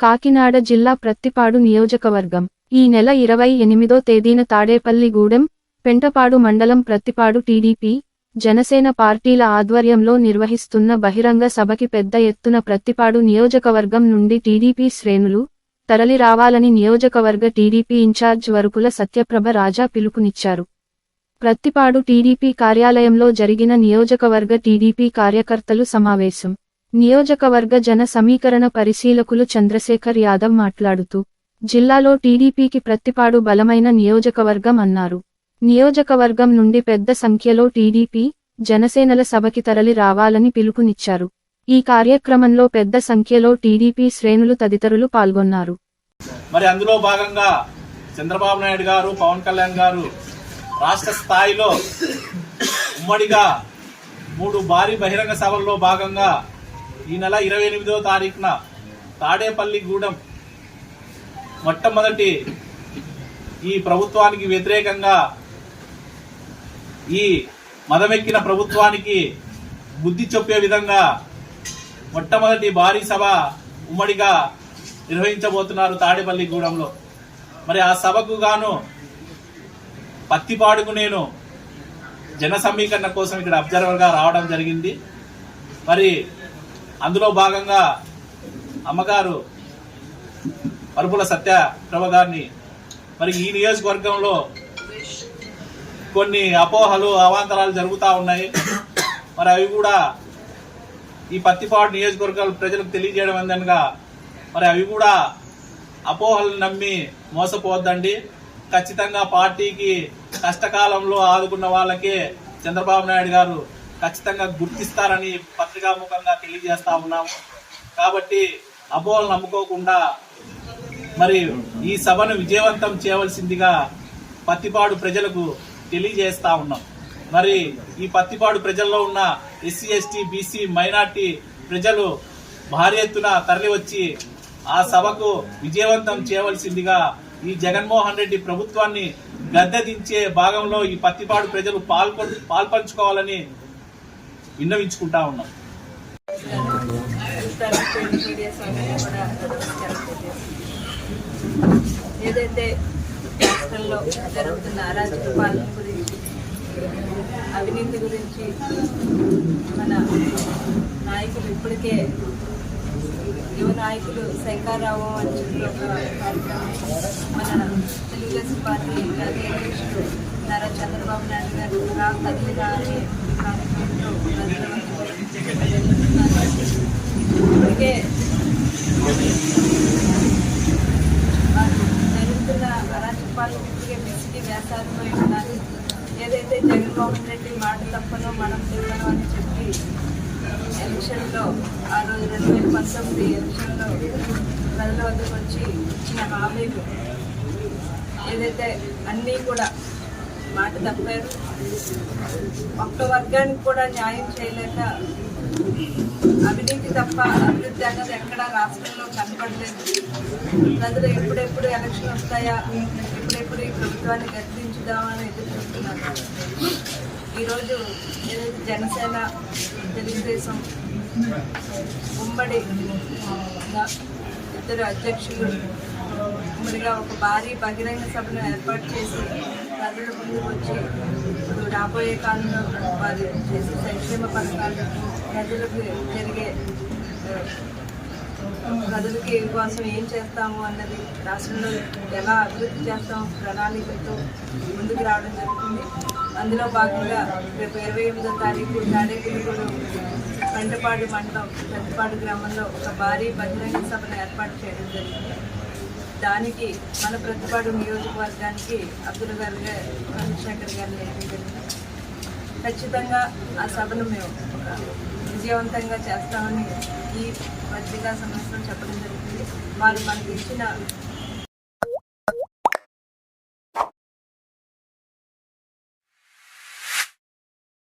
కాకినాడ జిల్లా ప్రత్తిపాడు నియోజకవర్గం. ఈ నెల ఇరవై ఎనిమిదో తేదీన తాడేపల్లిగూడెం పెంటపాడు మండలం ప్రత్తిపాడు టీడీపీ జనసేన పార్టీల ఆధ్వర్యంలో నిర్వహిస్తున్న బహిరంగ సభకి పెద్ద ఎత్తున ప్రత్తిపాడు నియోజకవర్గం నుండి టీడీపీ శ్రేణులు తరలి రావాలని నియోజకవర్గ టీడీపీ ఇన్ఛార్జ్ వరుకుల సత్యప్రభ రాజా పిలుపునిచ్చారు. ప్రత్తిపాడు టీడీపీ కార్యాలయంలో జరిగిన నియోజకవర్గ టీడీపీ కార్యకర్తలు సమావేశం. నియోజకవర్గ జన సమీకరణ పరిశీలకులు చంద్రశేఖర్ యాదవ్ మాట్లాడుతూ జిల్లాలో టీడీపీకి ప్రత్తిపాడు బలమైన నియోజకవర్గం అన్నారు. నియోజకవర్గం నుండి పెద్ద సంఖ్యలో టీడీపీ జనసేనల సభకి తరలి రావాలని పిలుపునిచ్చారు. ఈ కార్యక్రమంలో పెద్ద సంఖ్యలో టీడీపీ శ్రేణులు తదితరులు పాల్గొన్నారు. మరి అందులో భాగంగా చంద్రబాబు నాయుడు గారు పవన్ కళ్యాణ్ గారు రాష్ట్ర స్థాయిలో ఉమ్మడిగా మూడు భారీ బహిరంగ సభల్లో భాగంగా ఈ నెల ఇరవై ఎనిమిదవ తారీఖున తాడేపల్లి గూడెం మొట్టమొదటి ఈ ప్రభుత్వానికి వ్యతిరేకంగా ఈ మదమెక్కిన ప్రభుత్వానికి బుద్ధి చెప్పే విధంగా మొట్టమొదటి భారీ సభ ఉమ్మడిగా నిర్వహించబోతున్నారు తాడేపల్లి గూడెంలో. మరి ఆ సభకు గాను పత్తిపాడుకు నేను జన సమీకరణ కోసం ఇక్కడ అబ్జర్వర్గా రావడం జరిగింది. మరి అందులో భాగంగా అమ్మగారు పరుపుల సత్య ప్రభ గారిని మరి ఈ నియోజకవర్గంలో కొన్ని అపోహలు అవాంతరాలు జరుగుతూ ఉన్నాయి. మరి అవి కూడా ఈ పత్తిపాడు నియోజకవర్గాల ప్రజలకు తెలియజేయడం ఏందనగా మరి అవి కూడా అపోహలు నమ్మి మోసపోవద్దండి. ఖచ్చితంగా పార్టీకి కష్టకాలంలో ఆదుకున్న వాళ్ళకే చంద్రబాబు నాయుడు గారు ఖచ్చితంగా గుర్తిస్తారని పత్రికాముఖంగా తెలియజేస్తా ఉన్నాము కాబట్టి అపోహలు నమ్ముకోకుండా మరి ఈ సభను విజయవంతం చేయవలసిందిగా పత్తిపాడు ప్రజలకు తెలియజేస్తా ఉన్నాం. మరి ఈ పత్తిపాడు ప్రజల్లో ఉన్న ఎస్సీ ఎస్టీ బీసీ మైనార్టీ ప్రజలు భారీ ఎత్తున తరలివచ్చి ఆ సభకు విజయవంతం చేయవలసిందిగా ఈ జగన్మోహన్ రెడ్డి ప్రభుత్వాన్ని గద్దెదించే భాగంలో ఈ పత్తిపాడు ప్రజలు పాల్పంచుకోవాలని విన్నవించుకుంటా ఉన్నాం. కూడా ఏదైతే రాష్ట్రంలో జరుగుతున్న అరాజక పాలన గురించి అవినీతి గురించి మన నాయకులు ఇప్పటికే యువ నాయకులు శంకారావు అని చెప్పి ఒక కార్యక్రమం మన తెలుగుదేశం పార్టీ జాతీయ అధ్యక్షుడు నారా చంద్రబాబు నాయుడు గారు రా కదిలిరా కార్యక్రమంలో జరుగుతున్న అరాచకాలు ఇప్పటికే పిసికి వేసారిపోయి ఏదైతే జగన్మోహన్ రెడ్డి మాట తప్పనో మనం తిరగను అని చెప్పి ఎలక్షన్లో ఆ రోజు రెండు వేల పంతొమ్మిది ఎలక్షన్లో ప్రజల వద్దకు వచ్చి ఇచ్చిన హామీలు ఏదైతే అన్నీ కూడా మాట తప్పారు. ఒక్క వర్గానికి కూడా న్యాయం చేయలేక అవినీతి తప్ప అభివృద్ధి అన్నది ఎక్కడా రాష్ట్రంలో కనపడలేదు. ప్రజలు ఎప్పుడెప్పుడు ఎలక్షన్ వస్తాయా? ఎప్పుడెప్పుడు ఈ ప్రభుత్వాన్ని గద్దించుదామని ఎదురు చూస్తున్నారు. ఈరోజు ఏదైతే జనసేన తెలుగుదేశం ఉమ్మడి ఇద్దరు అధ్యక్షులు ఉమ్మడిగా ఒక భారీ బహిరంగ సభను ఏర్పాటు చేసి ప్రజల ముందుకు వచ్చి ఇప్పుడు రాబోయే కాలంలో వారు చేసే సంక్షేమ పథకాలు ప్రజలకు జరిగే ప్రజలకి కోసం ఏం చేస్తాము అన్నది రాష్ట్రంలో ఎలా అభివృద్ధి చేస్తాము ప్రణాళికతో ముందుకు రావడం జరుగుతుంది అందులో భాగంగా రేపు ఇరవై ఎనిమిదో తారీఖు తాడేపల్లిగూడెం పంటపాడు మండలం పెద్దపాడు గ్రామంలో ఒక భారీ బహిరంగ సభను ఏర్పాటు చేయడం జరిగింది. దానికి మన ప్రతిపాడు నియోజకవర్గానికి అబ్దుల్ గారు చంద్రశేఖర్ గారిని ఎన్నికలు ఖచ్చితంగా ఆ సభను మేము విజయవంతంగా చేస్తామని ఈ పత్రికా సంస్థలు చెప్పడం జరుగుతుంది వారు మనకి ఇచ్చిన